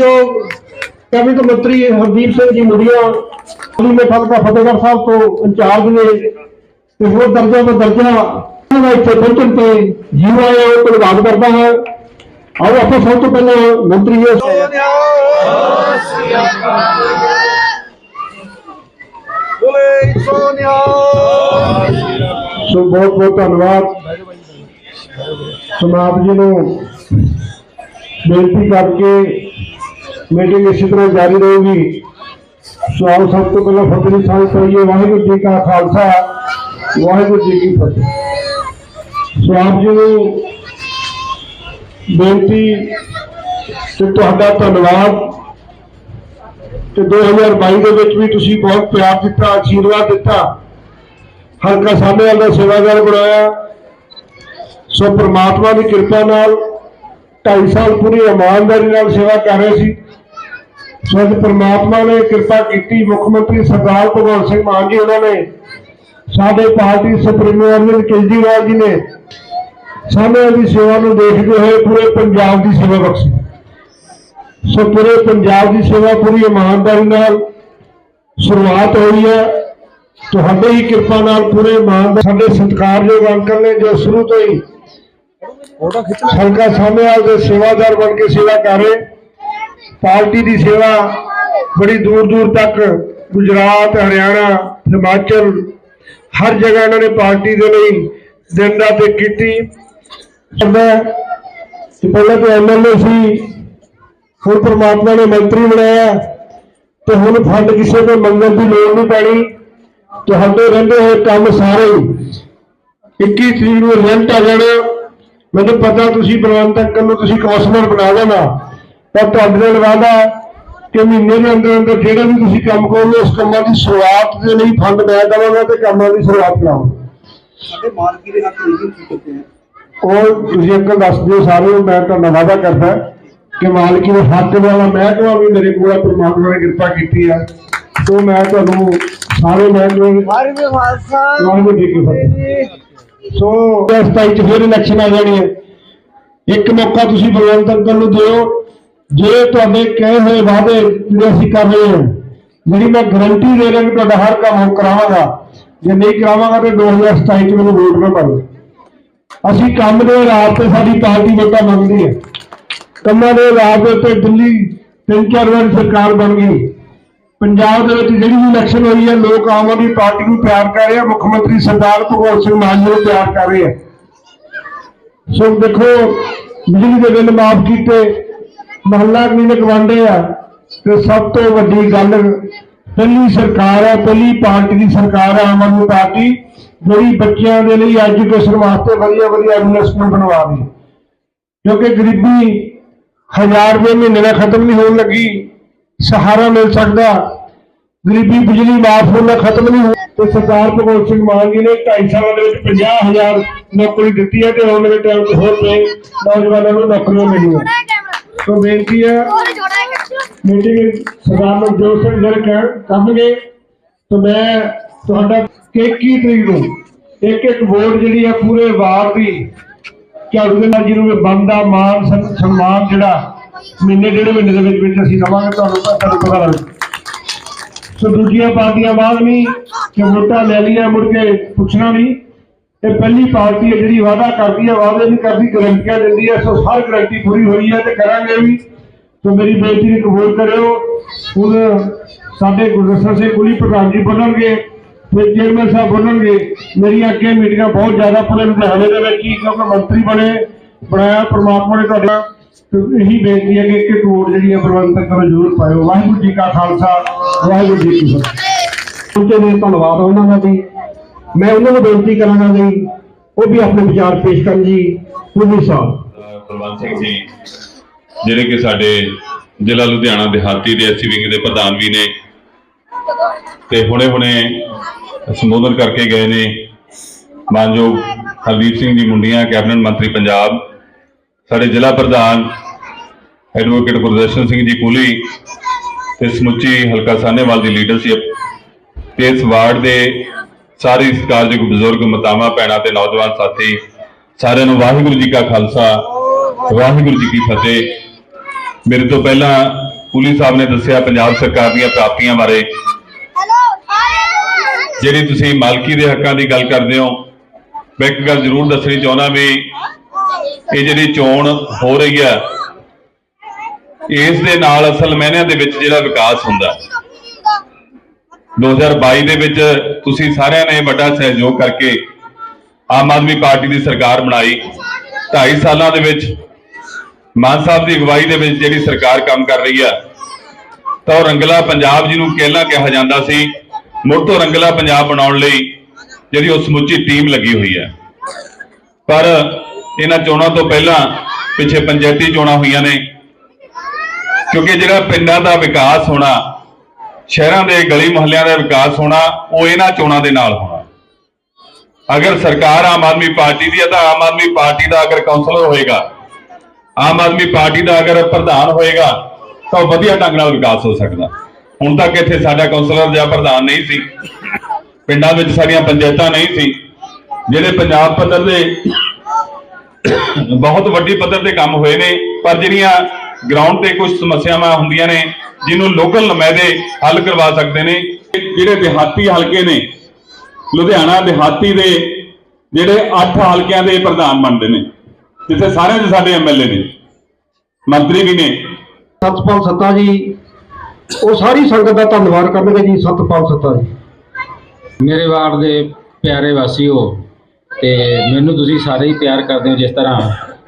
ਸਤਿਕਾਰਯੋਗ ਕੈਬਨਿਟ ਮੰਤਰੀ ਹਰਦੀਪ ਸਿੰਘ ਜੀ ਮੁੰਡੀਆਂ ਮੇਠਾ ਹਲਕਾ ਫਤਿਹਗੜ੍ਹ ਸਾਹਿਬ ਤੋਂ ਇੰਚਾਰਜ ਨੇ ਤੇ ਹੋਰ ਦਰਜਾ ਦਾ ਦਰਜਾ ਉਹਨਾਂ ਦਾ ਇੱਥੇ ਪਹੁੰਚਣ ਤੇ ਜੀਵਾ ਉਹ ਧੰਨਵਾਦ ਕਰਦਾ ਹੈ। ਆਓ ਆਪਾਂ ਸਭ ਤੋਂ ਪਹਿਲਾਂ ਮੰਤਰੀ ਜੀ। ਬੋਲੇ ਸੋਨਿਆ ਸੋ ਬਹੁਤ ਬਹੁਤ ਧੰਨਵਾਦ। ਸਮਾਪ ਜੀ ਨੂੰ ਬੇਨਤੀ ਕਰਕੇ ਮੀਟਿੰਗ ਇਸੇ ਤਰ੍ਹਾਂ ਜਾਰੀ ਰਹੇਗੀ। ਸੋ ਸਭ ਤੋਂ ਪਹਿਲਾਂ ਫਤਿਹ ਦੀ ਸਾਂਝ ਕਰੀਏ ਵਾਹਿਗੁਰੂ ਜੀ ਕਾ ਖਾਲਸਾ, ਵਾਹਿਗੁਰੂ ਜੀ ਕੀ ਫਤਿਹ। ਸੋ ਜੀ ਨੂੰ ਬੇਨਤੀ ਤੇ ਤੁਹਾਡਾ ਧੰਨਵਾਦ ਤੇ 2022 ਦੇ ਵਿੱਚ ਵੀ ਤੁਸੀਂ ਬਹੁਤ ਪਿਆਰ ਦਿੱਤਾ ਆਸ਼ੀਰਵਾਦ ਦਿੱਤਾ। ਹਲਕਾ ਸਾਹਮਣੇ ਦਾ ਸੇਵਾਦਾਰ ਬਣਾਇਆ। ਸੋ ਪ੍ਰਮਾਤਮਾ ਦੀ ਕਿਰਪਾ ਨਾਲ 2.5 ਸਾਲ ਪੂਰੀ ਇਮਾਨਦਾਰੀ ਨਾਲ ਸੇਵਾ ਕਰ ਰਹੇ ਸੀ। ਸੋ ਅੱਜ ਪ੍ਰਮਾਤਮਾ ਨੇ ਕਿਰਪਾ ਕੀਤੀ ਮੁੱਖ ਮੰਤਰੀ ਸਰਦਾਰ ਭਗਵੰਤ ਸਿੰਘ ਮਾਨ ਜੀ ਉਹਨਾਂ ਨੇ ਸਾਡੇ ਪਾਰਟੀ ਸੁਪਰੀਮੋ ਅਰਵਿੰਦ ਕੇਜਰੀਵਾਲ ਜੀ ਨੇ ਸਾਹਮਣੇ ਦੀ ਸੇਵਾ ਨੂੰ ਦੇਖਦੇ ਹੋਏ ਪੂਰੇ ਪੰਜਾਬ ਦੀ ਸੇਵਾ ਬਖਸ਼ੀ। ਸੋ ਪੂਰੇ ਪੰਜਾਬ ਦੀ ਸੇਵਾ ਪੂਰੀ ਇਮਾਨਦਾਰੀ ਨਾਲ ਸ਼ੁਰੂਆਤ ਹੋਈ ਹੈ। ਤੁਹਾਡੇ ਹੀ ਕਿਰਪਾ ਨਾਲ ਪੂਰੇ ਇਮਾਨਦਾਰ ਸਾਡੇ ਸਤਿਕਾਰਯੋਗ ਅੰਕਲ ਨੇ ਜੋ ਸ਼ੁਰੂ ਤੋਂ ਹੀ ਹਲਕਾ ਸਾਹਮਣੇ ਦੇ ਸੇਵਾਦਾਰ ਬਣ ਕੇ ਸੇਵਾ ਕਰ ਰਹੇ। ਪਾਰਟੀ ਦੀ ਸੇਵਾ ਬੜੀ ਦੂਰ ਦੂਰ ਤੱਕ ਗੁਜਰਾਤ, ਹਰਿਆਣਾ, ਹਿਮਾਚਲ, ਹਰ ਜਗ੍ਹਾ ਇਹਨਾਂ ਨੇ ਪਾਰਟੀ ਦੇ ਲਈ ਦਿਨ ਰਾਤ ਇੱਕ ਕੀਤੀ ਕਰਦਾ ਹੈ। ਕਿ ਪਹਿਲਾਂ ਤਾਂ ਐਮਐਲਏ ਸੀ, ਹੁਣ ਪ੍ਰਮਾਤਮਾ ਨੇ ਮੰਤਰੀ ਬਣਾਇਆ ਤੇ ਹੁਣ ਫੰਡ ਕਿਸੇ ਤੋਂ ਮੰਗਣ ਦੀ ਲੋੜ ਨਹੀਂ ਪੈਣੀ। ਤੁਹਾਡੇ ਰਹਿੰਦੇ ਹੋਏ ਕੰਮ ਸਾਰੇ ਹੀ 21 ਤਰੀਕ ਨੂੰ ਰਿਜ਼ਲਟ ਆ ਜਾਣਾ। ਮੈਨੂੰ ਪਤਾ ਤੁਸੀਂ ਬਲਵੰਤ ਅੰਕਲ ਨੂੰ ਤੁਸੀਂ ਕੌਂਸਲਰ ਬਣਾ ਦੇਣਾ। ਪਰ ਤੁਹਾਡੇ ਨਾਲ ਵਾਅਦਾ ਹੈ ਕਿ ਮਹੀਨੇ ਦੇ ਅੰਦਰ ਅੰਦਰ ਜਿਹੜਾ ਵੀ ਤੁਸੀਂ ਕੰਮ ਕਰੋਗੇ ਉਸ ਕੰਮਾਂ ਦੀ ਸ਼ੁਰੂਆਤ ਦੇ ਲਈ ਫੰਡ ਮੈਂ ਦੇਵਾਂਗਾ ਤੇ ਕੰਮਾਂ ਦੀ ਸ਼ੁਰੂਆਤ ਕਰਾਉਂਗਾ ਸਾਡੇ ਮਾਲਕੀ ਦੇ ਹੱਥ ਨਹੀਂ ਕੀ ਕਰਦੇ ਹੈ ਉਹ ਤੁਸੀਂ ਅੰਕਲ ਦੱਸ ਦਿਓ ਸਾਰੇ ਮੈਂ ਤੁਹਾਨੂੰ ਵਾਅਦਾ ਕਰਦਾ ਕਿ ਮਾਲਕੀ ਦੇ ਹੱਕ ਵਾਲਾ ਮਹਿਕਮਾ ਵੀ ਮੇਰੇ ਕੋਲ ਹੈ, ਪ੍ਰਮਾਤਮਾ ਨੇ ਕਿਰਪਾ ਕੀਤੀ ਹੈ ਤੋਂ ਮੈਂ ਤੁਹਾਨੂੰ ਸਾਰੇ ਮਹਿਕਮੇ ਹਰ ਵੀ ਖਾਲਸਾ। ਵਾਹਿਗੁਰੂ ਜੀ ਕੀ ਫਤਿਹ। ਸੋ ਇਸ ਤਾਈ ਚ ਫਿਰ ਇਲੈਕਸ਼ਨ ਆ ਜਾਣੀ ਹੈ। ਇੱਕ ਮੌਕਾ ਤੁਸੀਂ ਬਲਵੰਤ ਅੰਕਲ ਨੂੰ ਦਿਓ ਜੇ ਤੁਹਾਡੇ ਕਹੇ ਹੋਏ ਵਾਅਦੇ ਜਿਹੜੇ ਅਸੀਂ ਕਰ ਰਹੇ ਹਾਂ, ਜਿਹੜੀ ਮੈਂ ਗਰੰਟੀ ਦੇ ਰਿਹਾ ਕਿ ਤੁਹਾਡਾ ਹਰ ਕੰਮ ਹੁਣ ਕਰਾਵਾਂਗਾ, ਜੇ ਨਹੀਂ ਕਰਾਵਾਂਗਾ ਤੇ 2027 ਚ ਮੈਨੂੰ ਵੋਟ ਨਾ ਪਾਓ ਅਸੀਂ ਕੰਮ ਦੇ ਰਾਤ ਤੇ ਸਾਡੀ ਪਾਰਟੀ ਵੋਟਾਂ ਮੰਗਦੀ ਹੈ। ਕੰਮਾਂ ਦੇ ਰਾਤ ਦੇ ਉੱਤੇ ਦਿੱਲੀ ਤਿੰਨ ਚਾਰ ਵਾਰ ਸਰਕਾਰ ਬਣ ਗਈ। ਪੰਜਾਬ ਦੇ ਵਿੱਚ ਜਿਹੜੀ ਵੀ ਇਲੈਕਸ਼ਨ ਹੋਈ ਹੈ, ਲੋਕ ਆਮ ਆਦਮੀ ਪਾਰਟੀ ਨੂੰ ਪਿਆਰ ਕਰ ਰਹੇ ਆ, ਮੁੱਖ ਮੰਤਰੀ ਸਰਦਾਰ ਭਗਵੰਤ ਸਿੰਘ ਮਾਨ ਜੀ ਨੂੰ ਪਿਆਰ ਕਰ ਰਹੇ ਆ। ਸੋ ਦੇਖੋ, ਬਿਜਲੀ ਦੇ ਬਿੱਲ ਮਾਫ ਕੀਤੇ ਮਹੱਲਾ ਕਲੀਨਿਕ ਵੰਡੇ ਆ ਤੇ ਸਭ ਤੋਂ ਵੱਡੀ ਗੱਲ ਪਹਿਲੀ ਸਰਕਾਰ ਹੈ ਪਹਿਲੀ ਪਾਰਟੀ ਦੀ ਸਰਕਾਰ ਹੈ ਆਮ ਆਦਮੀ ਪਾਰਟੀ, ਜਿਹੜੀ ਬੱਚਿਆਂ ਦੇ ਲਈ ਐਜੂਕੇਸ਼ਨ ਵਾਸਤੇ ਵਧੀਆ ਵਧੀਆ ਯੂਨੀਵਰਸਿਟੀਆਂ ਬਣਵਾ ਕਿਉਂਕਿ ਗਰੀਬੀ ਹਜ਼ਾਰ ਰੁਪਏ ਮਹੀਨੇ ਨਾਲ ਖਤਮ ਨਹੀਂ ਹੋਣ ਲੱਗੀ, ਸਹਾਰਾ ਮਿਲ ਸਕਦਾ, ਗਰੀਬੀ ਬਿਜਲੀ ਮਾਫ ਹੋਣਾ ਖਤਮ ਨਹੀਂ ਹੋ ਤੇ ਸਰਦਾਰ ਭਗਵੰਤ ਸਿੰਘ ਮਾਨ ਜੀ ਨੇ 2.5 ਸਾਲਾਂ ਦੇ ਵਿੱਚ 50000 ਨੌਕਰੀ ਦਿੱਤੀ ਹੈ ਤੇ ਆਉਣ ਵਾਲੇ ਟਾਈਮ 'ਚ ਹੋਰ ਨੌਜਵਾਨਾਂ ਨੂੰ ਨੌਕਰੀਆਂ ਮਿਲੀਆਂ। ਸੋ ਬੇਨਤੀ ਹੈ ਮੀਟਿੰਗ ਸਰਦਾਰ ਮਨਜੋਤ ਸਿੰਘ ਜਰ ਕਰਨਗੇ ਤੇ ਮੈਂ ਤੁਹਾਡਾ 21 ਤਰੀਕ ਨੂੰ ਇੱਕ ਇੱਕ ਵੋਟ ਜਿਹੜੀ ਹੈ ਪੂਰੇ ਵਾਰ ਦੀ ਝਾੜੂ ਦੇ ਨਾਲ ਜਿਹਨੂੰ ਬੰਦਾ ਮਾਨ ਸਨ- ਸਨਮਾਨ ਜਿਹੜਾ ਮਹੀਨੇ ਡੇਢ ਮਹੀਨੇ ਦੇ ਵਿੱਚ ਵਿੱਚ ਅਸੀਂ ਦਵਾਂਗੇ ਤੁਹਾਨੂੰ ਤਾਂ ਤੁਹਾਨੂੰ ਪਤਾ ਲੱਗ ਸੋ ਦੂਜੀਆਂ ਪਾਰਟੀਆਂ ਬਾਅਦ ਨਹੀਂ ਕਿ ਵੋਟਾਂ ਲੈ ਲਈਆਂ ਮੁੜ ਕੇ ਪੁੱਛਣਾ ਨਹੀਂ। ਇਹ ਪਹਿਲੀ ਪਾਰਟੀ ਹੈ ਜਿਹੜੀ ਵਾਅਦਾ ਕਰਦੀ ਹੈ, ਵਾਅਦੇ ਨਹੀਂ ਕਰਦੀ ਗਰੰਟੀਆਂ ਦਿੰਦੀ ਹੈ, ਸੋ ਹਰ ਗਰੰਟੀ ਪੂਰੀ ਹੋਈ ਹੈ ਤੇ ਕਰਾਂਗੇ ਵੀ। ਸੋ ਮੇਰੀ ਬੇਨਤੀ ਨੂੰ ਕਬੂਲ ਕਰਿਓ। ਹੁਣ ਸਾਡੇ ਗੁਰਦਸਰ ਸਿੰਘ ਕੁਲੀ ਪ੍ਰਧਾਨ ਜੀ ਬੋਲਣਗੇ, ਫਿਰ ਚੇਅਰਮੈਨ ਸਾਹਿਬ ਬੋਲਣਗੇ, ਮੇਰੀਆਂ ਅੱਗੇ ਮੀਟਿੰਗਾਂ ਬਹੁਤ ਜ਼ਿਆਦਾ ਪੂਰੇ ਲੁਧਿਆਣੇ ਦੇ ਵਿੱਚ ਹੀ, ਕਿਉਂਕਿ ਮੰਤਰੀ ਬਣੇ, ਬਣਾਇਆ ਪ੍ਰਮਾਤਮਾ ਨੇ ਤੁਹਾਡਾ ਤੇ ਇਹੀ ਬੇਨਤੀ ਹੈ ਕਿ ਇੱਕ ਵੋਟ ਜਿਹੜੀ ਹੈ ਪ੍ਰਬੰਧਕ ਕਰੋ, ਜ਼ਰੂਰ ਪਾਇਓ। ਵਾਹਿਗੁਰੂ ਜੀ ਕਾ ਖਾਲਸਾ, ਵਾਹਿਗੁਰੂ ਜੀ ਕੀ ਫਤਿਹ। ਉਨਕੇ ਦੇ ਧੰਨਵਾਦ ਉਹਨਾਂ ਦਾ ਜੀ ਮੈਂ ਉਹਨਾਂ ਨੂੰ ਬੇਨਤੀ ਕਰਾਂਗਾ ਜੀ, ਉਹ ਵੀ ਆਪਣੇ ਵਿਚਾਰ ਪੇਸ਼ ਕਰਨ ਜੀ ਕੁਲੀ ਸਾਹਿਬ। ਕੁਲਵੰਤ ਸਿੰਘ ਜੀ, ਜਿਹੜੇ ਕਿ ਸਾਡੇ ਜ਼ਿਲ੍ਹਾ ਲੁਧਿਆਣਾ ਦਿਹਾਤੀ ਦੇ ਐਸਸੀ ਵਿੰਗ ਦੇ ਪ੍ਰਧਾਨ ਵੀ ਨੇ, ਤੇ ਹੁਣੇ-ਹੁਣੇ ਸੰਬੋਧਨ ਕਰਕੇ ਗਏ ਨੇ ਮਾਨਯੋਗ ਹਰਦੀਪ ਸਿੰਘ ਜੀ ਮੁੰਡੀਆਂ, ਕੈਬਨਿਟ ਮੰਤਰੀ ਪੰਜਾਬ, ਸਾਡੇ ਜ਼ਿਲ੍ਹਾ ਪ੍ਰਧਾਨ ਐਡਵੋਕੇਟ ਗੁਰਦਰਸ਼ਨ ਸਿੰਘ ਜੀ ਕੂਲੀ ਤੇ ਸਮੁੱਚੀ ਹਲਕਾ ਸਾਹਨੇਵਾਲ ਦੀ ਲੀਡਰਸ਼ਿਪ ਤੇ ਇਸ ਵਾਰਡ ਦੇ ਸਾਰੇ ਸਤਿਕਾਰਯੋਗ ਬਜ਼ੁਰਗ ਮਤਾਮਾ ਭੈਣਾਂ ਤੇ ਨੌਜਵਾਨ ਸਾਥੀ, ਸਾਰਿਆਂ ਨੂੰ ਵਾਹਿਗੁਰੂ ਜੀ ਕਾ ਖਾਲਸਾ, ਵਾਹਿਗੁਰੂ ਜੀ ਕੀ ਫਤਿਹ। ਮੇਰੇ ਤੋਂ ਪਹਿਲਾਂ ਕੁਲੀ ਸਾਹਿਬ ਨੇ ਦੱਸਿਆ ਪੰਜਾਬ ਸਰਕਾਰ ਦੀਆਂ ਪ੍ਰਾਪਤੀਆਂ ਬਾਰੇ। ਜਿਹੜੀ ਤੁਸੀਂ ਮਾਲਕੀ ਦੇ ਹੱਕਾਂ ਦੀ ਗੱਲ ਕਰਦੇ ਹੋ, ਮੈਂ ਇੱਕ ਗੱਲ ਜ਼ਰੂਰ ਦੱਸਣੀ ਚਾਹੁੰਦਾ ਵੀ ਇਹ ਜਿਹੜੀ ਚੋਣ ਹੋ ਰਹੀ ਹੈ, ਇਸ ਦੇ ਨਾਲ ਅਸਲ ਮਹਿਨਿਆਂ ਦੇ ਵਿੱਚ ਜਿਹੜਾ ਵਿਕਾਸ ਹੁੰਦਾ ਹੈ। 2022 ਦੇ ਵਿੱਚ ਤੁਸੀਂ ਸਾਰਿਆਂ ਨੇ ਵੱਡਾ ਸਹਿਯੋਗ ਕਰਕੇ ਆਮ ਆਦਮੀ ਪਾਰਟੀ ਦੀ ਸਰਕਾਰ ਬਣਾਈ। 2.5 ਸਾਲਾਂ ਦੇ ਵਿੱਚ ਮਾਨ ਸਾਹਿਬ ਦੀ ਅਗਵਾਈ ਦੇ ਵਿੱਚ ਜਿਹੜੀ ਸਰਕਾਰ ਕੰਮ ਕਰ ਰਹੀ ਹੈ ਤਾਂ ਉਹ ਰੰਗਲਾ ਪੰਜਾਬ ਜਿਹਨੂੰ ਪਹਿਲਾਂ ਕਿਹਾ ਜਾਂਦਾ ਸੀ? ਮੁੜ ਤੋਂ ਰੰਗਲਾ ਪੰਜਾਬ ਬਣਾਉਣ ਲਈ ਜਿਹੜੀ ਉਹ ਸਮੁੱਚੀ ਟੀਮ ਲੱਗੀ ਹੋਈ ਹੈ। ਪਰ ਇਹਨਾਂ ਚੋਣਾਂ ਤੋਂ ਪਹਿਲਾਂ ਪਿੱਛੇ ਪੰਚਾਇਤੀ ਚੋਣਾਂ ਹੋਈਆਂ ਨੇ, ਕਿਉਂਕਿ ਜਿਹੜਾ ਪਿੰਡਾਂ ਦਾ ਵਿਕਾਸ ਹੋਣਾ ਸ਼ਹਿਰਾਂ ਦੇ ਗਲੀ ਮੁਹੱਲਿਆਂ ਦਾ ਵਿਕਾਸ ਹੋਣਾ, ਉਹ ਇਹਨਾਂ ਚੋਣਾਂ ਦੇ ਨਾਲ ਹੋਣਾ। ਅਗਰ ਸਰਕਾਰ ਆਮ ਆਦਮੀ ਪਾਰਟੀ ਦੀ ਹੈ ਤਾਂ ਆਮ ਆਦਮੀ ਪਾਰਟੀ ਦਾ ਅਗਰ ਕਾਉਂਸਲਰ ਹੋਏਗਾ, ਆਮ ਆਦਮੀ ਪਾਰਟੀ ਦਾ ਅਗਰ ਪ੍ਰਧਾਨ ਹੋਏਗਾ, ਤਾਂ ਉਹ ਵਧੀਆ ਢੰਗ ਨਾਲ ਵਿਕਾਸ ਹੋ ਸਕਦਾ। ਹੁਣ ਤੱਕ ਇੱਥੇ ਸਾਡਾ ਕਾਉਂਸਲਰ ਜਾਂ ਪ੍ਰਧਾਨ ਨਹੀਂ ਸੀ। ਪਿੰਡਾਂ ਵਿੱਚ ਸਾਡੀਆਂ ਪੰਚਾਇਤਾਂ ਨਹੀਂ ਸੀ। ਜਿਹੜੇ ਪੰਜਾਬ ਪੱਧਰ ਦੇ ਬਹੁਤ ਵੱਡੀ ਪੱਧਰ ਤੇ ਕੰਮ ਹੋਏ ਨੇ, ਪਰ ਜਿਹੜੀਆਂ ਗਰਾਊਂਡ ਤੇ ਕੁਝ ਸਮੱਸਿਆਵਾਂ ਹੁੰਦੀਆਂ ਨੇ ਜਿਹਨੂੰ ਲੋਕਲ ਨੁਮਾਇੰਦੇ ਹੱਲ ਕਰਵਾ ਸਕਦੇ ਨੇ ਜਿਹੜੇ ਦਿਹਾਤੀ ਹਲਕੇ ਨੇ ਲੁਧਿਆਣਾ ਦਿਹਾਤੀ ਦੇ ਜਿਹੜੇ 8 ਹਲਕਿਆਂ ਦੇ ਪ੍ਰਧਾਨ ਬਣਦੇ ਨੇ ਜਿੱਥੇ ਸਾਰਿਆਂ ਦੇ ਸਾਡੇ ਐਮਐਲਏ ਨੇ ਮੰਤਰੀ ਵੀ ਨੇ। ਸਤਪਾਲ ਸੱਤਾ ਜੀ ਉਹ ਸਾਰੀ ਸੰਗਤ ਦਾ ਧੰਨਵਾਦ ਕਰਨਗੇ ਜੀ ਸਤਪਾਲ ਸੱਤਾ ਜੀ। ਮੇਰੇ ਵਾਰਡ ਦੇ ਪਿਆਰੇ ਵਾਸੀਓ ਤੇ ਮੈਨੂੰ ਤੁਸੀਂ ਸਾਰੇ ਹੀ ਪਿਆਰ ਕਰਦੇ ਹੋ ਜਿਸ ਤਰ੍ਹਾਂ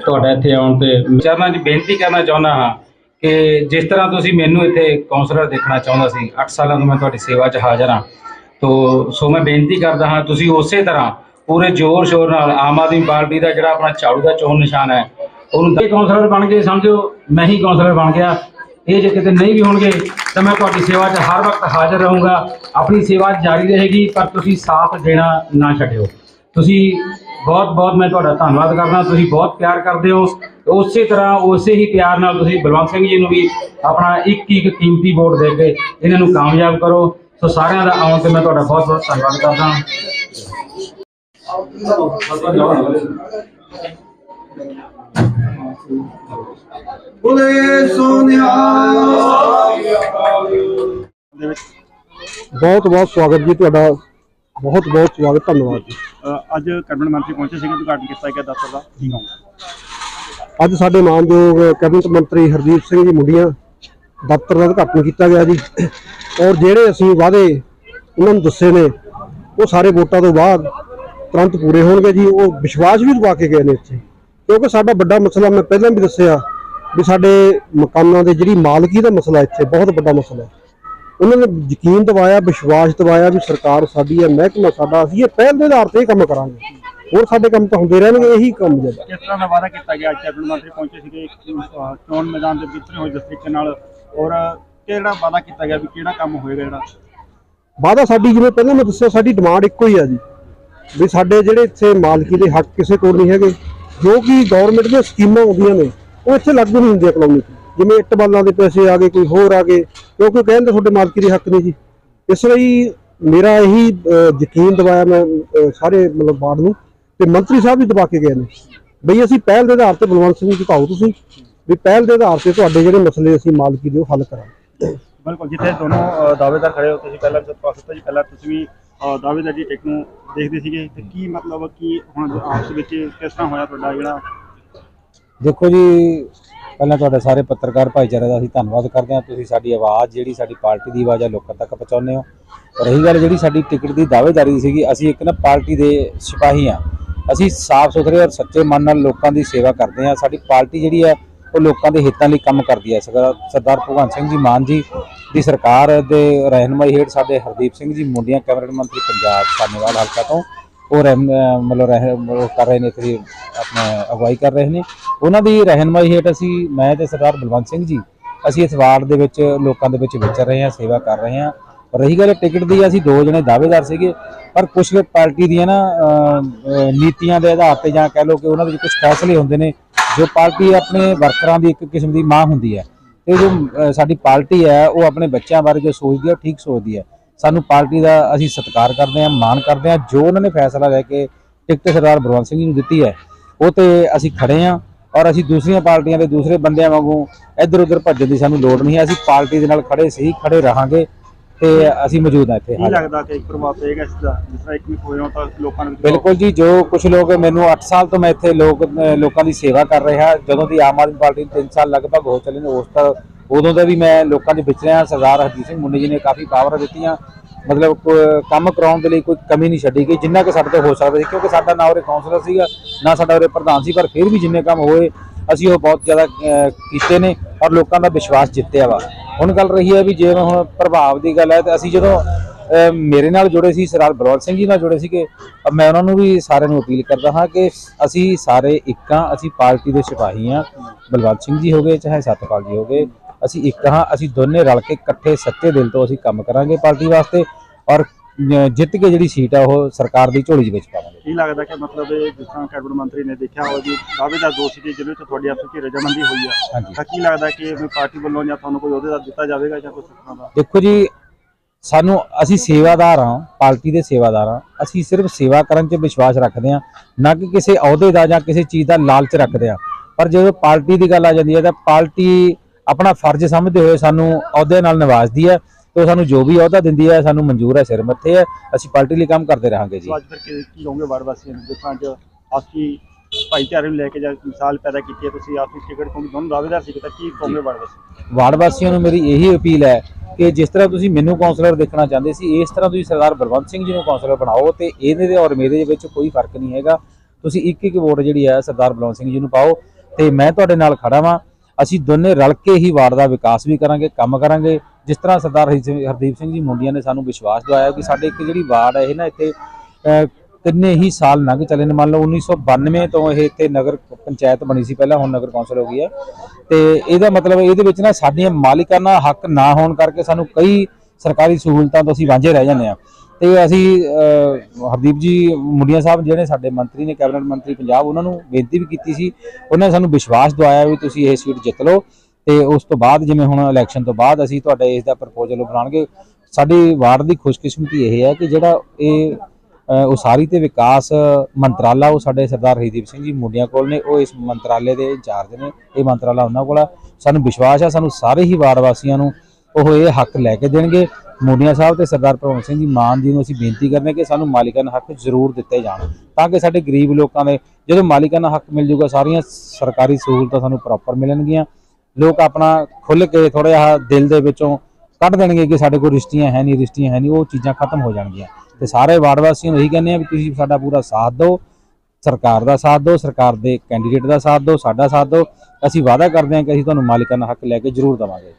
ਤੁਹਾਡਾ ਇੱਥੇ ਆਉਣ ਤੇ। ਚਰਨਾਂ 'ਚ ਬੇਨਤੀ ਕਰਨਾ ਚਾਹੁੰਦਾ ਹਾਂ ਕਿ ਜਿਸ ਤਰ੍ਹਾਂ ਤੁਸੀਂ ਮੈਨੂੰ ਇੱਥੇ ਕਾਉਂਸਲਰ ਦੇਖਣਾ ਚਾਹੁੰਦਾ ਸੀ 8 ਸਾਲਾਂ ਤੋਂ ਮੈਂ ਤੁਹਾਡੀ ਸੇਵਾ 'ਚ ਹਾਜ਼ਰ ਹਾਂ। ਤੋ, ਸੋ ਮੈਂ ਬੇਨਤੀ ਕਰਦਾ ਹਾਂ, ਤੁਸੀਂ ਉਸੇ ਤਰ੍ਹਾਂ ਪੂਰੇ ਜ਼ੋਰ ਸ਼ੋਰ ਨਾਲ ਆਮ ਆਦਮੀ ਪਾਰਟੀ ਦਾ ਜਿਹੜਾ ਆਪਣਾ ਝਾੜੂ ਦਾ ਚੋਣ ਨਿਸ਼ਾਨ ਹੈ, ਉਹਨੂੰ ਇਹ ਕਾਉਂਸਲਰ ਬਣ ਕੇ ਸਮਝੋ ਮੈਂ ਹੀ ਕਾਉਂਸਲਰ ਬਣ ਗਿਆ। ਇਹ ਜੇ ਕਿਤੇ ਨਹੀਂ ਵੀ ਹੋਣਗੇ, ਤਾਂ ਮੈਂ ਤੁਹਾਡੀ ਸੇਵਾ 'ਚ ਹਰ ਵਕਤ ਹਾਜ਼ਰ ਰਹੂੰਗਾ। ਆਪਣੀ ਸੇਵਾ ਜਾਰੀ ਰਹੇਗੀ, ਪਰ ਤੁਸੀਂ ਸਾਥ ਦੇਣਾ ਨਾ ਛੱਡਿਓ। ਤੁਸੀਂ ਬਹੁਤ ਬਹੁਤ ਮੈਂ ਤੁਹਾਡਾ ਧੰਨਵਾਦ ਕਰਦਾ, ਤੁਸੀਂ ਬਹੁਤ ਪਿਆਰ ਕਰਦੇ ਹੋ। ਉਸੇ ਤਰ੍ਹਾਂ ਉਸੇ ਹੀ ਪਿਆਰ ਨਾਲ ਤੁਸੀਂ ਬਲਵੰਤ ਸਿੰਘ ਜੀ ਨੂੰ ਵੀ ਆਪਣਾ ਇੱਕ ਇੱਕ ਕੀਮਤੀ ਵੋਟ ਦੇ ਕੇ ਇਹਨਾਂ ਨੂੰ ਕਾਮਯਾਬ ਕਰੋ। ਸੋ ਸਾਰਿਆਂ ਦਾ ਆਉਣ ਤੇ ਮੈਂ ਤੁਹਾਡਾ ਬਹੁਤ ਬਹੁਤ ਧੰਨਵਾਦ ਕਰਦਾ ਹਾਂ। ਬੋਲੇ ਸੋਨਿਆ। ਬਹੁਤ ਬਹੁਤ ਸਵਾਗਤ ਜੀ ਤੁਹਾਡਾ। ਬਹੁਤ ਬਹੁਤ ਸਵਾਗਤ ਧੰਨਵਾਦ ਜੀ। ਅੱਜ ਕੈਬਨਿਟ ਮੰਤਰੀ ਪਹੁੰਚੇ ਸੀਗੇ ਉਦਘਾਟਨ ਕੀਤਾ ਗਿਆ ਦਫ਼ਤਰ ਦਾ। ਕੀ ਕਹੋਗੇ ਅੱਜ ਸਾਡੇ ਮਾਨਯੋਗ ਕੈਬਨਿਟ ਮੰਤਰੀ ਹਰਦੀਪ ਸਿੰਘ ਜੀ ਮੁੰਡੀਆਂ ਦਫ਼ਤਰ ਦਾ ਉਦਘਾਟਨ ਕੀਤਾ ਗਿਆ ਜੀ। ਔਰ ਜਿਹੜੇ ਅਸੀਂ ਵਾਅਦੇ ਉਹਨਾਂ ਨੂੰ ਦੱਸੇ ਨੇ, ਉਹ ਸਾਰੇ ਵੋਟਾਂ ਤੋਂ ਬਾਅਦ ਤੁਰੰਤ ਪੂਰੇ ਹੋਣਗੇ ਜੀ। ਉਹ ਵਿਸ਼ਵਾਸ ਵੀ ਦਵਾ ਕੇ ਗਏ ਨੇ ਇੱਥੇ। ਕਿਉਂਕਿ ਸਾਡਾ ਵੱਡਾ ਮਸਲਾ, ਮੈਂ ਪਹਿਲਾਂ ਵੀ ਦੱਸਿਆ ਵੀ ਸਾਡੇ ਮਕਾਨਾਂ ਦੇ ਜਿਹੜੀ ਮਾਲਕੀ ਦਾ ਮਸਲਾ ਇੱਥੇ, ਬਹੁਤ ਵੱਡਾ ਮਸਲਾ ਹੈ। ਉਹਨਾਂ ਨੇ ਯਕੀਨ ਦਿਵਾਇਆ, ਵਿਸ਼ਵਾਸ ਦਿਵਾਇਆ ਵੀ ਸਰਕਾਰ ਸਾਡੀ ਹੈ, ਮਹਿਕਮਾ ਸਾਡਾ, ਅਸੀਂ ਇਹ ਪਹਿਲ ਦੇ ਆਧਾਰ ਤੇ ਇਹ ਕੰਮ ਕਰਾਂਗੇ। ਹੋਰ ਸਾਡੇ ਕੰਮ ਤਾਂ ਹੁੰਦੇ ਰਹਿਣਗੇ ਇਹੀ ਕੰਮ ਜਿਹੜਾ ਕਿਸ ਤਰ੍ਹਾਂ ਦਾ ਵਾਅਦਾ ਕੀਤਾ ਗਿਆ? ਕੈਬਨਿਟ ਮੰਤਰੀ ਪਹੁੰਚੇ ਸੀਗੇ ਚੋਣ ਮੈਦਾਨ ਦੇ ਵਿੱਚ ਹੋਏ ਜਿਸ ਤਰੀਕੇ ਨਾਲ। ਔਰ ਕਿਹੜਾ ਵਾਅਦਾ ਕੀਤਾ ਗਿਆ ਵੀ ਕਿਹੜਾ ਕੰਮ ਹੋਏਗਾ ਜਿਹੜਾ? ਵਾਅਦਾ ਸਾਡੀ ਜਿਵੇਂ ਪਹਿਲਾਂ ਮੈਂ ਦੱਸਿਆ ਸਾਡੀ ਡਿਮਾਂਡ ਇੱਕੋ ਹੀ ਆ ਜੀ। ਵੀ ਸਾਡੇ ਜਿਹੜੇ ਇੱਥੇ ਮਾਲਕੀ ਦੇ ਹੱਕ ਕਿਸੇ ਕੋਲ ਨਹੀਂ ਹੈਗੇ ਜੋ ਕਿ ਗਵਰਨਮੈਂਟ ਦੀਆਂ ਸਕੀਮਾਂ ਆਉਂਦੀਆਂ ਨੇ ਉਹ ਇੱਥੇ ਲਾਗੂ ਨਹੀਂ ਹੁੰਦੀਆਂ ਕਲੋਨੀ 'ਚ ਜਿਵੇਂ ਇੱਟ ਬਾਲਾਂ ਦੇ ਪੈਸੇ ਆ ਗਏ ਕੋਈ ਹੋਰ ਆ ਗਏ ਕਿਉਂਕਿ ਕਹਿੰਦੇ ਤੁਹਾਡੇ ਮਾਲਕੀ ਦੇ ਹੱਕ ਨਹੀਂ ਜੀ। ਇਸ ਲਈ ਮੇਰਾ ਇਹੀ ਅਹ, ਯਕੀਨ ਦਿਵਾਇਆ ਮੈਂ ਅਹ, ਸਾਰੇ ਮਤਲਬ ਬਾੜ ਨੂੰ। ਤੇ ਮੰਤਰੀ ਸਾਹਿਬ ਵੀ ਦਬਾ ਕੇ ਗਏ ਨੇ। ਬਈ ਅਸੀਂ ਪਹਿਲ ਦੇ ਆਧਾਰ ਤੇ ਬਲਵੰਤ ਸਿੰਘ ਜੀ ਦਿਖਾਓ ਤੁਸੀਂ ਵੀ ਪਹਿਲ ਦੇ ਆਧਾਰ ਤੇ ਤੁਹਾਡੇ ਜਿਹੜੇ ਮਸਲੇ ਅਸੀਂ ਮਾਲਕੀ ਦੇ ਉਹ ਹੱਲ ਕਰਾਂਗੇ। ਬਿਲਕੁਲ ਜਿੱਥੇ ਦੋਨੋਂ ਦਾਅਵੇਦਾਰ ਖੜੇ ਹੋ ਤੁਸੀਂ ਪਹਿਲਾਂ ਸਤਪਾਲ ਸੱਤਾ ਜੀ ਪਹਿਲਾਂ ਤੁਸੀਂ ਵੀ ਦਾਅਵੇਦਾਰ ਦੀ ਟਿਕ ਨੂੰ ਦੇਖਦੇ ਸੀਗੇ ਤੇ ਕੀ ਮਤਲਬ ਕੀ ਹੁਣ ਆਪਸ ਵਿੱਚ ਕਿਸ ਤਰ੍ਹਾਂ ਹੋਇਆ ਤੁਹਾਡਾ ਜਿਹੜਾ? ਦੇਖੋ ਜੀ ਪਹਿਲਾਂ ਤੁਹਾਡੇ ਸਾਰੇ ਪੱਤਰਕਾਰ ਭਾਈਚਾਰੇ ਦਾ ਅਸੀਂ ਧੰਨਵਾਦ ਕਰਦੇ ਹਾਂ। ਤੁਸੀਂ ਸਾਡੀ ਆਵਾਜ਼ ਜਿਹੜੀ ਸਾਡੀ ਪਾਰਟੀ ਦੀ ਆਵਾਜ਼ ਆ ਲੋਕਾਂ ਤੱਕ ਪਹੁੰਚਾਉਂਦੇ ਹੋ। ਰਹੀ ਗੱਲ ਜਿਹੜੀ ਸਾਡੀ ਟਿਕਟ ਦੀ ਦਾਅਵੇਦਾਰੀ ਸੀਗੀ ਅਸੀਂ ਇੱਕ ਨਾ ਪਾਰਟੀ ਦੇ ਸਿਪਾਹੀ ਆ ਅਸੀਂ ਸਾਫ਼ ਸੁਥਰੇ ਔਰ ਸੱਚੇ ਮਨ ਨਾਲ ਲੋਕਾਂ ਦੀ ਸੇਵਾ ਕਰਦੇ ਹਾਂ। ਸਾਡੀ ਪਾਰਟੀ ਜਿਹੜੀ ਹੈ, ਉਹ ਲੋਕਾਂ ਦੇ ਹਿੱਤਾਂ ਲਈ ਕੰਮ ਕਰਦੀ ਹੈ। ਸਰਦਾਰ ਸਰਦਾਰ ਭਗਵੰਤ ਸਿੰਘ ਜੀ ਮਾਨ ਜੀ ਦੀ ਸਰਕਾਰ ਦੇ ਰਹਿਨਮਾਈ ਹੇਠ ਸਾਡੇ ਹਰਦੀਪ ਸਿੰਘ ਜੀ ਮੁੰਡੀਆਂ, ਕੈਬਨਿਟ ਮੰਤਰੀ ਪੰਜਾਬ ਸਾਨੇਵਾਲ ਹਲਕਾ ਤੋਂ। ਉਹ ਰਹਿਨ ਮਤਲਬ ਰਹਿ ਮਤਲਬ ਕਰ ਰਹੇ ਨੇ, ਇੱਥੇ ਆਪਣੇ ਅਗਵਾਈ ਕਰ ਰਹੇ ਨੇ। ਉਹਨਾਂ ਦੀ ਰਹਿਨਮਾਈ ਹੇਠ ਅਸੀਂ, ਮੈਂ ਤੇ ਸਰਦਾਰ ਬਲਵੰਤ ਸਿੰਘ ਜੀ, ਅਸੀਂ ਇਸ ਵਾਰਡ ਦੇ ਵਿੱਚ ਲੋਕਾਂ ਦੇ ਵਿੱਚ ਵਿਚਰ ਰਹੇ ਹਾਂ, ਸੇਵਾ ਕਰ ਰਹੇ ਹਾਂ। ਰਹੀ ਗੱਲ, ਟਿਕਟ ਦੀ ਅਸੀਂ ਦੋ ਜਣੇ ਦਾਅਵੇਦਾਰ ਸੀਗੇ, ਪਰ ਕੁਝ ਪਾਰਟੀ ਦੀਆਂ ਨਾ ਨੀਤੀਆਂ ਦੇ ਆਧਾਰ ਤੇ ਜਾਂ ਕਹਿ ਲਓ ਕਿ ਉਹਨਾਂ ਦੇ ਵਿੱਚ ਕੁਝ ਫੈਸਲੇ ਹੁੰਦੇ ਨੇ, ਜੋ ਪਾਰਟੀ ਆਪਣੇ ਵਰਕਰਾਂ ਦੀ ਇੱਕ ਕਿਸਮ ਦੀ ਮਾਂ ਹੁੰਦੀ ਹੈ। ਤੇ ਜੋ ਸਾਡੀ ਪਾਰਟੀ ਹੈ, ਉਹ ਆਪਣੇ ਬੱਚਿਆਂ ਬਾਰੇ ਜੋ ਸੋਚਦੀ ਹੈ, ਉਹ ਠੀਕ ਸੋਚਦੀ ਹੈ। ਸਾਨੂੰ ਪਾਰਟੀ ਦਾ ਅਸੀਂ ਸਤਿਕਾਰ ਕਰਦੇ ਹਾਂ, ਮਾਣ ਕਰਦੇ ਹਾਂ, ਜੋ ਉਹਨਾਂ ਨੇ ਫੈਸਲਾ ਲੈ ਕੇ ਟਿਕਟ ਸਰਦਾਰ ਬਲਵੰਤ ਸਿੰਘ ਜੀ ਨੂੰ ਦਿੱਤੀ ਹੈ, ਉਹ ਤੇ ਅਸੀਂ ਖੜੇ ਹਾਂ ਔਰ ਅਸੀਂ ਦੂਸਰੀਆਂ ਪਾਰਟੀਆਂ ਦੇ ਦੂਸਰੇ ਬੰਦਿਆਂ ਵਾਂਗੂ ਇੱਧਰ ਉੱਧਰ ਭੱਜਣ ਦੀ ਸਾਨੂੰ ਲੋੜ ਨਹੀਂ ਹੈ। ਅਸੀਂ ਪਾਰਟੀ ਦੇ ਨਾਲ ਖੜੇ ਸੀ ਖੜੇ ਰਹਾਂਗੇ। ਤੇ ਅਸੀਂ ਮੌਜੂਦ ਹਾਂ ਇੱਥੇ ਕੀ। ਲੱਗਦਾ ਕਿ ਪ੍ਰਭਾਵ ਪਏਗਾ ਇਸ ਦਾ ਜਿਸ ਤਰ੍ਹਾਂ ਇੱਕ ਵੀ ਹੋਇਆ ਤਾਂ ਲੋਕਾਂ ਨੂੰ ਬਿਲਕੁਲ ਜੀ ਜੋ ਕੁਝ ਲੋਕ ਮੈਨੂੰ 8 ਸਾਲ ਤੋਂ ਮੈਂ ਇੱਥੇ ਲੋਕ ਅਹ ਲੋਕਾਂ ਦੀ ਸੇਵਾ ਕਰ ਰਿਹਾ ਜਦੋਂ ਦੀ ਆਮ ਆਦਮੀ ਪਾਰਟੀ ਨੂੰ 3 ਸਾਲ ਲਗਭਗ ਹੋ ਚੱਲੇ ਨੇ ਉਸ ਤਾਂ ਉਦੋਂ ਦਾ ਵੀ ਮੈਂ ਲੋਕਾਂ ਦੇ ਵਿੱਚ ਰਿਹਾ ਸਰਦਾਰ ਹਰਜੀਤ ਸਿੰਘ ਮੁੰਡੇ ਜੀ ਨੇ ਕਾਫੀ ਪਾਵਰ ਦਿੱਤੀਆਂ। ਮਤਲਬ ਕੋ- ਕੰਮ ਕਰਾਉਣ ਦੇ ਲਈ ਕੋਈ ਕਮੀ ਨਹੀਂ ਛੱਡੀ ਗਈ ਜਿੰਨਾ ਕਿ ਸਾਡੇ ਤੋਂ ਹੋ ਸਕਦਾ ਸੀ ਕਿਉਂਕਿ ਸਾਡਾ ਨਾ ਉਰੇ ਕਾਉਂਸਲਰ ਸੀਗਾ ਨਾ ਸਾਡਾ ਉਰੇ ਪ੍ਰਧਾਨ ਸੀ ਪਰ ਫਿਰ ਵੀ ਜਿੰਨੇ ਕੰਮ ਹੋਏ ਅਸੀਂ ਉਹ ਬਹੁਤ ਜ਼ਿਆਦਾ ਅਹ, ਕੀਤੇ ਨੇ ਔਰ ਲੋਕਾਂ ਦਾ ਵਿਸ਼ਵਾਸ ਜਿੱਤਿਆ ਵਾ। ਹੁਣ ਗੱਲ ਰਹੀ ਹੈ ਵੀ ਜੇ ਹੁਣ ਪ੍ਰਭਾਵ ਦੀ ਗੱਲ ਹੈ ਤੇ ਅਸੀਂ ਜਦੋਂ ਮੇਰੇ ਨਾਲ ਜੁੜੇ ਸੀ ਸਰਦਾਰ ਬਲਵੰਤ ਸਿੰਘ ਜੀ ਨਾਲ ਜੁੜੇ ਸੀਗੇ ਮੈਂ ਉਹਨਾਂ ਨੂੰ ਵੀ ਸਾਰਿਆਂ ਨੂੰ ਅਪੀਲ ਕਰਦਾ ਹਾਂ ਕਿ ਅਸੀਂ ਸਾਰੇ ਇੱਕਾਂ, ਅਸੀਂ ਪਾਰਟੀ ਦੇ ਸਿਪਾਹੀ ਹਾਂ। ਬਲਵੰਤ ਸਿੰਘ ਜੀ ਹੋਗੇ ਚਾਹੇ ਸਤਪਾਲ ਜੀ ਹੋਗੇ ਅਸੀਂ ਇੱਕ ਹਾਂ, ਅਸੀਂ ਦੋਨੇ ਰਲ ਕੇ ਇਕੱਠੇ ਸੱਚੇ ਦਿਲ ਤੋਂ ਅਸੀਂ ਕੰਮ ਕਰਾਂਗੇ ਪਾਰਟੀ ਵਾਸਤੇ ਔਰ ਜਿੱਤ ਕੇ ਜਿਹੜੀ ਸੀਟ ਆ ਉਹ ਸਰਕਾਰ ਦੀ ਝੋਲੀ ਦੇ ਵਿੱਚ ਪਾਵਾਂਗੇ। ਕੀ ਲੱਗਦਾ ਕਿ ਮਤਲਬ ਇਹ ਜਿਸ ਤਰ੍ਹਾਂ ਕੈਬਨਿਟ ਮੰਤਰੀ ਨੇ ਦੇਖਿਆ ਹੋਇਆ ਜੀ ਦਾਅਵੇਦਾਰ ਦੋ ਸੀਗੇ ਜਿਹਦੇ ਵਿੱਚ ਤੁਹਾਡੀ ਆਪਸ ਰਜਾਮੰਦੀ ਹੋਈ ਆ। ਤਾਂ ਕੀ ਲੱਗਦਾ ਕਿ ਵੀ ਪਾਰਟੀ ਵੱਲੋਂ ਜਾਂ ਤੁਹਾਨੂੰ ਕੋਈ ਅਹੁਦੇ ਦਾ ਦਿੱਤਾ ਜਾਵੇਗਾ ਜਾਂ ਕੁਝ ਤਰ੍ਹਾਂ ਦਾ? ਦੇਖੋ ਜੀ ਸਾਨੂੰ ਅਸੀਂ ਸੇਵਾਦਾਰ ਹਾਂ ਪਾਰਟੀ ਦੇ ਸੇਵਾਦਾਰ ਹਾਂ। ਅਸੀਂ ਸਿਰਫ ਸੇਵਾ ਕਰਨ 'ਚ ਵਿਸ਼ਵਾਸ ਰੱਖਦੇ ਹਾਂ ਨਾ ਕਿ ਕਿਸੇ ਅਹੁਦੇ ਦਾ ਜਾਂ ਕਿਸੇ ਚੀਜ਼ ਦਾ ਲਾਲਚ ਰੱਖਦੇ ਹਾਂ। ਪਰ ਜਦੋਂ ਪਾਰਟੀ ਦੀ ਗੱਲ ਆ ਜਾਂਦੀ ਹੈ ਤਾਂ ਪਾਰਟੀ ਆਪਣਾ ਫਰਜ਼ ਸਮਝਦੇ ਹੋਏ ਸਾਨੂੰ ਅਹੁਦੇ ਨਾਲ ਨਵਾਜ਼ਦੀ ਹੈ। ਤੇ ਉਹ ਸਾਨੂੰ ਜੋ ਵੀ ਅਹੁਦਾ ਦਿੰਦੀ ਹੈ ਸਾਨੂੰ ਮਨਜ਼ੂਰ ਹੈ ਸਿਰ ਮੱਥੇ ਹੈ। ਅਸੀਂ ਪਾਰਟੀ ਲਈ ਕੰਮ ਕਰਦੇ ਰਹਾਂਗੇ ਜੀ। ਅੱਜ ਫਿਰ ਕੀ ਕੀ ਕਹੋਗੇ ਵਾਰਡ ਵਾਸੀਆਂ ਨੂੰ? ਤਰ੍ਹਾਂ ਅੱਜ ਆਪਸੀ ਭਾਈਚਾਰੇ ਨੂੰ ਲੈ ਕੇ ਜਾਂ ਮਿਸਾਲ ਪੈਦਾ ਕੀਤੀ ਹੈ ਤੁਸੀਂ ਆਪਸੀ ਟਿਕਟ ਤੋਂ ਦੋਨੋਂ ਦਾਅਵੇਦਾਰ ਸੀ ਤਾਂ ਕੀ ਕਹੋਗੇ ਵਾਰਡ ਵਾਸੀ ਵਾਰਡ ਵਾਸੀਆਂ ਨੂੰ ਮੇਰੀ ਇਹੀ ਅਪੀਲ ਹੈ ਕਿ ਜਿਸ ਤਰ੍ਹਾਂ ਤੁਸੀਂ ਮੈਨੂੰ ਕਾਉਂਸਲਰ ਦੇਖਣਾ ਚਾਹੁੰਦੇ ਸੀ ਇਸ ਤਰ੍ਹਾਂ ਤੁਸੀਂ ਸਰਦਾਰ ਬਲਵੰਤ ਸਿੰਘ ਜੀ ਨੂੰ ਕਾਉਂਸਲਰ ਬਣਾਓ ਤੇ ਇਹਦੇ ਦੇ ਔਰ ਮੇਰੇ ਦੇ ਵਿੱਚ ਕੋਈ ਫ਼ਰਕ ਨਹੀਂ ਹੈਗਾ। ਤੁਸੀਂ ਇੱਕ ਇੱਕ ਵੋਟ ਜਿਹੜੀ ਹੈ ਸਰਦਾਰ ਬਲਵੰਤ ਸਿੰਘ ਜੀ ਨੂੰ ਪਾਓ ਤੇ ਮੈਂ ਤੁਹਾਡੇ ਨਾਲ ਖੜਾ ਵਾਂ। ਅਸੀਂ ਦੋਨੇ ਰਲ ਕੇ ਹੀ ਵਾਰਡ ਦਾ ਵਿਕਾਸ ਵੀ ਕਰਾਂਗੇ ਕੰਮ ਕਰਾਂਗੇ। ਜਿਸ ਤਰ੍ਹਾਂ ਸਰਦਾਰ ਹਰੀ ਹਰਦੀਪ ਸਿੰਘ ਜੀ ਮੁੰਡੀਆਂ ਨੇ ਸਾਨੂੰ ਵਿਸ਼ਵਾਸ ਦਿਵਾਇਆ ਕਿ ਸਾਡੇ ਇੱਕ ਜਿਹੜੀ ਵਾਰਡ ਹੈ, ਇਹ ਨਾ ਇੱਥੇ ਤਿੰਨੇ ਹੀ ਸਾਲ ਲੰਘ ਚਲੇ ਨੇ। ਮੰਨ ਲਓ 1992 ਤੋਂ ਇਹ ਇੱਥੇ ਨਗਰ ਪੰਚਾਇਤ ਬਣੀ ਸੀ ਪਹਿਲਾਂ, ਹੁਣ ਨਗਰ ਕੌਂਸਲ ਹੋ ਗਈ ਹੈ। ਤੇ ਇਹਦਾ ਮਤਲਬ ਇਹਦੇ ਵਿੱਚ ਨਾ ਸਾਡੀਆਂ ਮਾਲਿਕਾਨਾ ਹੱਕ ਨਾ ਹੋਣ ਕਰਕੇ ਸਾਨੂੰ ਕਈ ਸਰਕਾਰੀ ਸਹੂਲਤਾਂ ਤੋਂ ਅਸੀਂ ਵਾਂਝੇ ਰਹਿ ਜਾਂਦੇ ਆ ਤੇ ਅਸੀਂ ਹਰਦੀਪ ਜੀ ਮੁੰਡੀਆਂ ਸਾਹਿਬ ਜਿਹੜੇ ਸਾਡੇ ਮੰਤਰੀ ਨੇ, ਕੈਬਨਿਟ ਮੰਤਰੀ ਪੰਜਾਬ, ਉਹਨਾਂ ਨੂੰ ਬੇਨਤੀ ਵੀ ਕੀਤੀ ਸੀ। ਉਹਨਾਂ ਨੇ ਸਾਨੂੰ ਵਿਸ਼ਵਾਸ ਦਿਵਾਇਆ ਵੀ ਤੁਸੀਂ ਇਹ ਸੀਟ ਜਿੱਤ ਲਓ। ਤੇ ਉਸ ਤੋਂ ਬਾਅਦ ਜਿਵੇਂ ਹੁਣ ਇਲੈਕਸ਼ਨ ਤੋਂ ਬਾਅਦ ਅਸੀਂ ਤੁਹਾਡਾ ਇਸ ਦਾ ਪ੍ਰਪੋਜ਼ਲ ਬਣਾਉਣਗੇ, ਸਾਡੀ ਵਾਰਡ ਦੀ ਖੁਸ਼ਕਿਸਮਤੀ ਇਹ ਹੈ ਕਿ ਜਿਹੜਾ ਇਹ ਉਸਾਰੀ ਤੇ ਵਿਕਾਸ ਮੰਤਰਾਲਾ ਉਹ ਸਾਡੇ ਸਰਦਾਰ ਹਰਦੀਪ ਸਿੰਘ ਜੀ ਮੁੰਡਿਆਂ ਕੋਲ ਨੇ, ਉਹ ਇਸ ਮੰਤਰਾਲੇ ਦੇ ਇੰਚਾਰਜ ਨੇ, ਇਹ ਮੰਤਰਾਲਾ ਉਹਨਾਂ ਕੋਲ ਆ। ਸਾਨੂੰ ਵਿਸ਼ਵਾਸ ਹੈ ਸਾਨੂੰ ਸਾਰੇ ਹੀ ਵਾਰਡ ਵਾਸੀਆਂ ਨੂੰ ਉਹ ਇਹ ਹੱਕ ਲੈ ਕੇ ਦੇਣਗੇ। ਮੋਡੀਆਂ ਸਾਹਿਬ ਤੇ ਸਰਦਾਰ ਭਗਵੰਤ ਸਿੰਘ ਜੀ ਮਾਨ ਜੀ ਨੂੰ ਅਸੀਂ ਬੇਨਤੀ ਕਰਨੇ ਕਿ ਸਾਨੂੰ ਮਾਲਿਕਾਨਾ ਹੱਕ ਜ਼ਰੂਰ ਦਿੱਤੇ ਜਾਣ, ਤਾਂ ਕਿ ਸਾਡੇ ਗਰੀਬ ਲੋਕਾਂ ਦੇ, ਜਦੋਂ ਮਾਲਿਕਾਨਾ ਹੱਕ ਮਿਲ ਜੂਗਾ ਸਾਰੀਆਂ ਸਰਕਾਰੀ ਸਹੂਲਤਾਂ ਸਾਨੂੰ ਪ੍ਰੋਪਰ ਮਿਲਣਗੀਆਂ। ਲੋਕ ਆਪਣਾ ਖੁੱਲ ਕੇ ਥੋੜਾ ਜਿਹਾ ਦਿਲ ਦੇ ਵਿੱਚੋਂ ਕੱਢ ਦੇਣਗੇ ਕਿ ਸਾਡੇ ਕੋਲ ਰਿਸ਼ਤੀਆਂ ਹੈ ਨਹੀਂ, ਰਿਸ਼ਤੀਆਂ ਹੈ ਨਹੀਂ, ਉਹ ਚੀਜ਼ਾਂ ਖਤਮ ਹੋ ਜਾਣਗੀਆਂ। ਤੇ ਸਾਰੇ ਵਾਰਡ ਵਾਸੀਆਂ ਨੂੰ ਇਹੀ ਕਹਿੰਦੇ ਆ ਵੀ ਤੁਸੀਂ ਸਾਡਾ ਪੂਰਾ ਸਾਥ ਦਿਓ, ਸਰਕਾਰ ਦਾ ਸਾਥ ਦਿਓ, ਸਰਕਾਰ ਦੇ ਕੈਂਡੀਡੇਟ ਦਾ ਸਾਥ ਦਿਓ, ਸਾਡਾ ਸਾਥ ਦਿਓ। ਅਸੀਂ ਵਾਅਦਾ ਕਰਦੇ ਹਾਂ ਕਿ ਅਸੀਂ ਤੁਹਾਨੂੰ ਮਾਲਿਕਾਨਾ ਹੱਕ ਲੈ ਕੇ ਜ਼ਰੂਰ ਦੇਵਾਂਗੇ।